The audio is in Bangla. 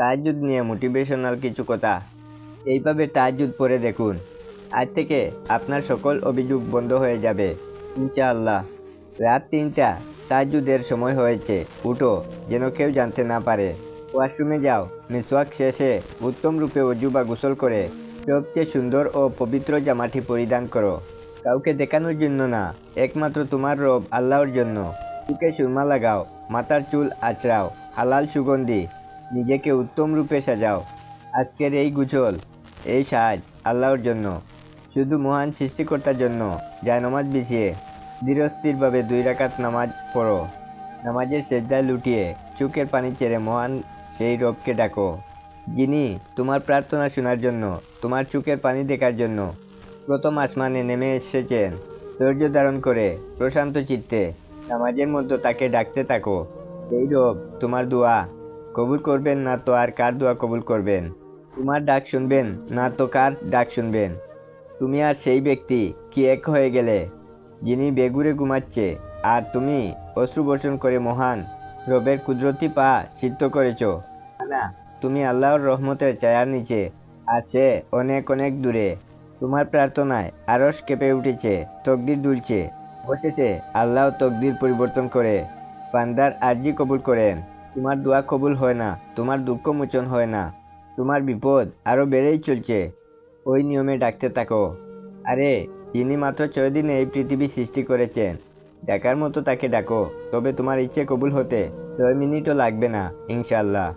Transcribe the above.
তাহাজুদ নিয়ে মোটিভেশনাল কিছু কথা। এইভাবে তাহাজুদ পরে দেখুন। আজ থেকে আপনার সকল অভিযোগ বন্ধ হয়ে যাবে। ইনশাআল্লাহ। রাত তিনটা তাহাজুদের সময় হয়েছে। উঠো, যেন কেউ জানতে না পারে। ওয়াশরুমে যাও। মিসওয়াক শেষে উত্তম রূপে অজু বা গোসল করে সবচেয়ে সুন্দর ও পবিত্র জামাটি পরিধান করো। কাউকে দেখানোর জন্য না, একমাত্র তোমার রব আল্লাহর জন্য। চুকে সুরমা লাগাও, মাথার চুল আঁচড়াও, হালাল সুগন্ধি নিজেকে উত্তম রূপে সাজাও। আজকের এই গুজল, এই সাজ আল্লাহর জন্য, শুধু মহান সৃষ্টিকর্তার জন্য যায় নামাজ বিছিয়ে ধীরস্থিরভাবে দুই রাকাত নামাজ পড়ো। নামাজের সেজদায় লুটিয়ে, চোখের পানি চেড়ে মহান সেই রবকে ডাকো, যিনি তোমার প্রার্থনা শোনার জন্য, তোমার চোখের পানি দেখার জন্য, প্রথম আসমানে নেমে এসেছেন। ধৈর্য ধারণ করে, প্রশান্ত চিত্তে, নামাজের মধ্যে তাকে ডাকতে থাকো। এই রব, তোমার দোয়া কবুল করবেন, না তো আর কার দোয়া কবুল করবেন? তোমার ডাক শুনবেন, না তো কার ডাক শুনবেন? তুমি আর সেই ব্যক্তি কি এক হয়ে গেলে? যিনি বেগুরে ঘুমাচ্ছে, আর তুমি অশ্রু বর্ষণ করে মহান রবের কুদরতি পা সিদ্ধ করেছ। না, তুমি আল্লাহর রহমতের ছায়ার নিচে, আর সে অনেক অনেক দূরে। তোমার প্রার্থনায় আরস কেঁপে উঠেছে, তকদির দুলছে। অবশেষে আল্লাহ তকদির পরিবর্তন করে বান্দার আর্জি কবুল করেন। তোমার দোয়া কবুল হয় না তোমার দুঃখ মোচন হয় না তোমার বিপদ আরও বেড়েই চলছে, ওই নিয়মে ডাকতে থাকো। আরে তিনি মাত্র ছয় দিনে এই পৃথিবী সৃষ্টি করেছেন ডাকার মতো তাকে ডাকো, তবে তোমার ইচ্ছে কবুল হতে ছয় মিনিটও লাগবে না ইনশাল্লাহ